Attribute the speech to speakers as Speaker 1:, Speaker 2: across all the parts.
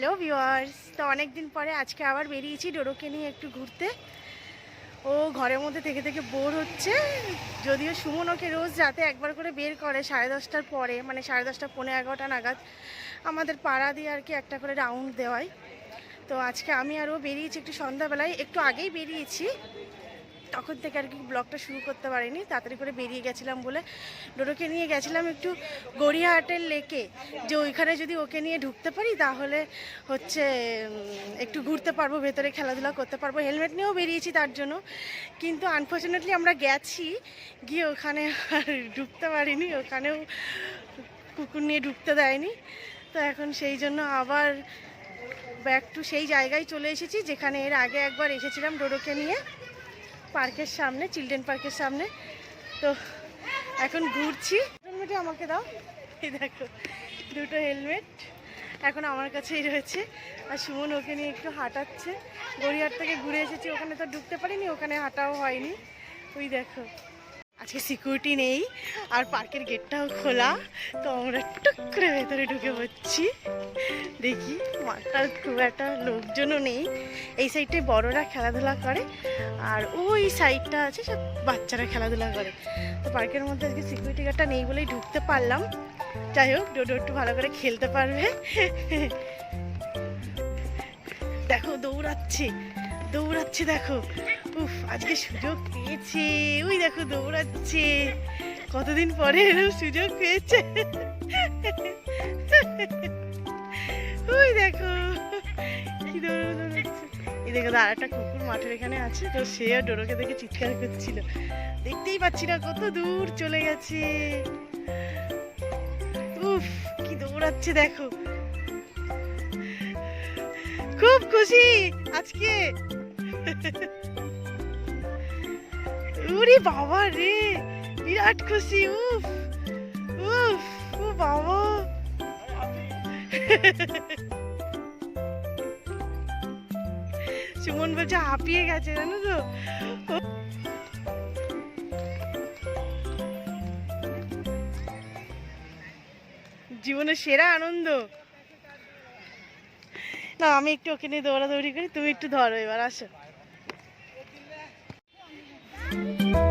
Speaker 1: Hello viewers তো অনেক দিন পরে আজকে আবার বেরিয়েছি ডোরোকে নিয়ে একটু ঘুরতে। ও ঘরের মধ্যে থেকে থেকে বোর হচ্ছে। যদিও সুমন ওকে রোজ যাতে একবার করে বের করে সাড়ে দশটার পরে মানে সাড়ে দশটা পনেরো এগারোটা নাগাদ। আমাদের পাড়া দিয়ে আর কি একটা করে রাউন্ড দেওয়ায় তো আজকে আমি আর ও বেরিয়েছি একটু সন্ধ্যাবেলায়, একটু আগেই বেরিয়েছি। তখন থেকে আর কি ব্লগটা শুরু করতে পারিনি। তাড়াতাড়ি করে বেরিয়ে গেছিলাম বলে ডোডোকে নিয়ে গেছিলাম একটু গড়িয়াহাটের লেকে। যে ওইখানে যদি ওকে নিয়ে ঢুকতে পারি, তাহলে হচ্ছে একটু ঘুরতে পারব, ভেতরে খেলাধুলা করতে পারব। হেলমেট নিয়েও বেরিয়েছি তার জন্য। কিন্তু আনফর্চুনেটলি আমরা গেছি, গিয়ে ওখানে আর ঢুকতে পারিনি। ওখানেও কুকুর নিয়ে ঢুকতে দেয়নি। তো এখন সেই জন্য আবার ব্যাক টু সেই জায়গায় চলে এসেছি, যেখানে এর আগে একবার এসেছিলাম ডোডোকে নিয়ে। পার্কের সামনে, চিলড্রেন পার্কের সামনে। তো এখন ঘুরছি। হেলমেটে আমাকে দাও। এই দেখো, দুটো হেলমেট এখন আমার কাছেই রয়েছে। আর সুমন ওকে নিয়ে একটু হাঁটাচ্ছে। গড়িয়ার থেকে ঘুরে এসেছি, ওখানে তো ঢুকতে পারিনি, ওখানে হাঁটাও হয়নি। ওই দেখো আজকে সিকিউরিটি নেই, আর পার্কের গেটটাও খোলা, তো আমরা টুক করে ভেতরে ঢুকে পড়ছি। দেখি মাঠটার খুব একটা লোকজনও নেই। এই সাইডটায় বড়রা খেলাধুলা করে, আর ওই সাইডটা আছে সব বাচ্চারা খেলাধুলা করে। তো পার্কের মধ্যে আজকে সিকিউরিটি গার্ডটা নেই বলেই ঢুকতে পারলাম। যাই হোক, ডোডো একটু ভালো করে খেলতে পারবে। দেখো, দৌড়াচ্ছে। দৌড়াচ্ছে দেখো। উফ, আজকে সুযোগ পেয়েছে। ওই দেখো দৌড়াচ্ছে। কতদিন পরে এরকম সুযোগ পেয়েছে। ওই দেখো, কি দৌড় দৌড়াচ্ছে এই দেখো আর একটা কুকুর মাঠের এখানে আছে, তো সে আর ডোরোকে দেখে চিৎকার করছিল। দেখতেই পাচ্ছি না কত দূর চলে গেছে। উফ, কি দৌড়াচ্ছে দেখো। খুব খুশি আজকে। উরি বাবা রে, বিরাট খুশি, উফ উফ, ও বাবা। সুমন বলছে, হাঁপিয়ে গেছে, জানো তো। জীবনের সেরা আনন্দ। না, আমি একটু ওকে নিয়ে দৌড়াদৌড়ি করি, তুমি একটু ধরো, এবার আসো।
Speaker 2: Música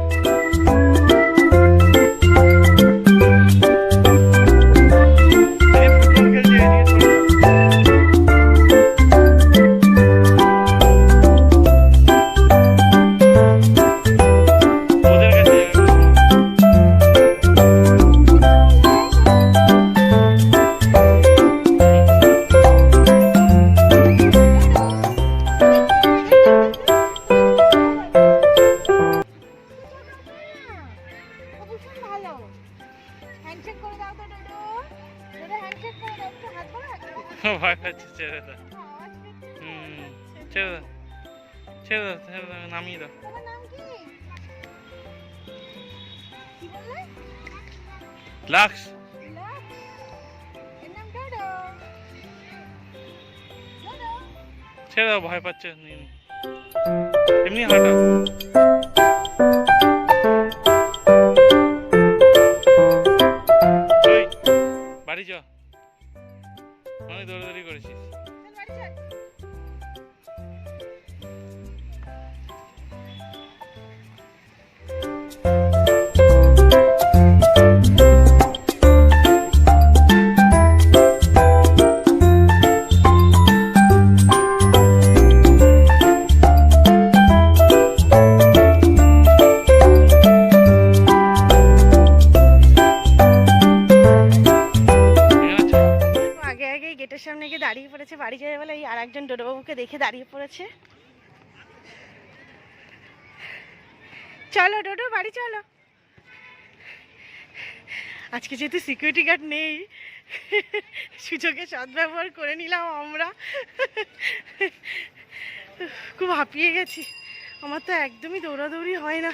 Speaker 1: ভালো। হ্যান্ডশেক করে দাও তো ডোডো। ডোডো হ্যান্ডশেক করে দাও। একটু হাত বাড়া
Speaker 2: ভয় পাচ্ছে ছেড়ে দাও। হুম ছেড়ে দাও ছেড়ে দাও ছেড়ে দাও নামিয়ে দাও।
Speaker 1: তোমার নাম কি? কি বললে?
Speaker 2: লাক্স। ছেড়ে দাও ভয় পাচ্ছে এমনি হাঁটা দৌড়াদৌড়ি করেছিস।
Speaker 1: গিয়ে বাড়ি যাবে বলে এই আর একজন ডোডোবাবুকে দেখে দাঁড়িয়ে পড়েছে। চলো ডোডো, বাড়ি চলো। আজকে যেহেতু সিকিউরিটি গার্ড নেই, সুযোগে সদ্ব্যবহার করে নিলাম আমরা। খুব হাঁপিয়ে গেছি। আমার তো একদমই দৌড়াদৌড়ি হয় না।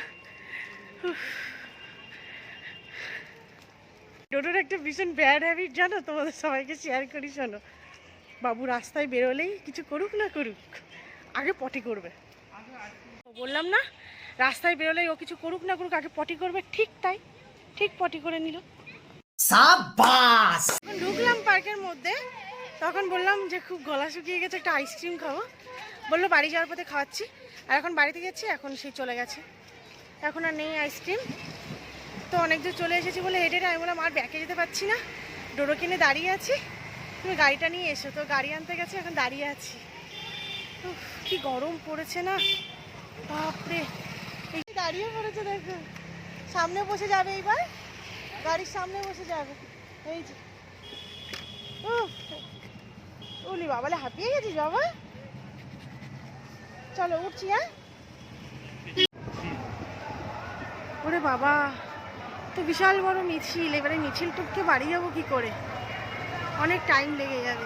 Speaker 1: ডোডোর একটা ভীষণ ব্যাড হ্যাবিট জানো? তোমাদের সবাইকে শেয়ার করি, শোনো। বাবু রাস্তায় বেরোলেই কিছু করুক না করুক আগে পটি করবে। বললাম না রাস্তায় বেরোলেই ও কিছু করুক না করুক আগে পটি করবে ঠিক তাই ঠিক পটি করে নিল। ঢুকলাম পার্কের মধ্যে তখন বললাম যে খুব গলা শুকিয়ে গেছে একটা আইসক্রিম খাব। বলল বাড়ি যাওয়ার পথে খাওয়াচ্ছি। আর এখন বাড়িতে গেছি এখন সে চলে গেছে। এখন আর নেই আইসক্রিম তো অনেক দূর চলে এসেছি বলে হেঁটে আমি বললাম আর ব্যাকে যেতে পারছি না। ডোরো কিনে দাঁড়িয়ে আছি। তুমি গাড়িটা নিয়ে এসো, তো গাড়ি আনতে গেছে, এখন দাঁড়িয়ে আছি। কি গরম পড়েছে না? বাপরে। এই দাঁড়িয়ে পড়েছে, দেখো। সামনে বসে যাবে এইবার? গাড়ির সামনে বসে যাবে। এই যে। উলি বাবালে, হাঁপিয়ে গেছিস বাবা? চলো, উঠছি হ্যাঁ? ওরে বাবা, তো বিশাল বড় মিছিল, এবারে মিছিল টুককে বাড়ি যাব কি করে? অনেক টাইম লেগে যাবে।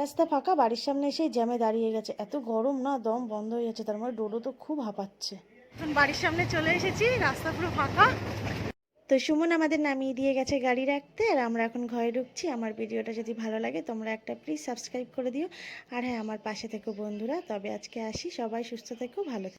Speaker 1: রাস্তা ফাঁকা বাড়ির সামনে এসে জ্যামে দাঁড়িয়ে গেছে। এত গরম না দম বন্ধ হয়ে যাচ্ছে তার মানে ডোডো তো খুব হাঁপাচ্ছে। এখন বাড়ির সামনে চলে এসেছি রাস্তা পুরো ফাঁকা। তো সুমন আমাদের নামিয়ে দিয়ে গেছে গাড়ি রাখতে, আর আমরা এখন ঘরে ঢুকছি। আমার ভিডিওটা যদি ভালো লাগে তোমরা একটা প্লিজ সাবস্ক্রাইব করে দিও। আর হ্যাঁ আমার পাশে থেকো বন্ধুরা। তবে আজকে আসি। সবাই সুস্থ থেকো, ভালো থেকো।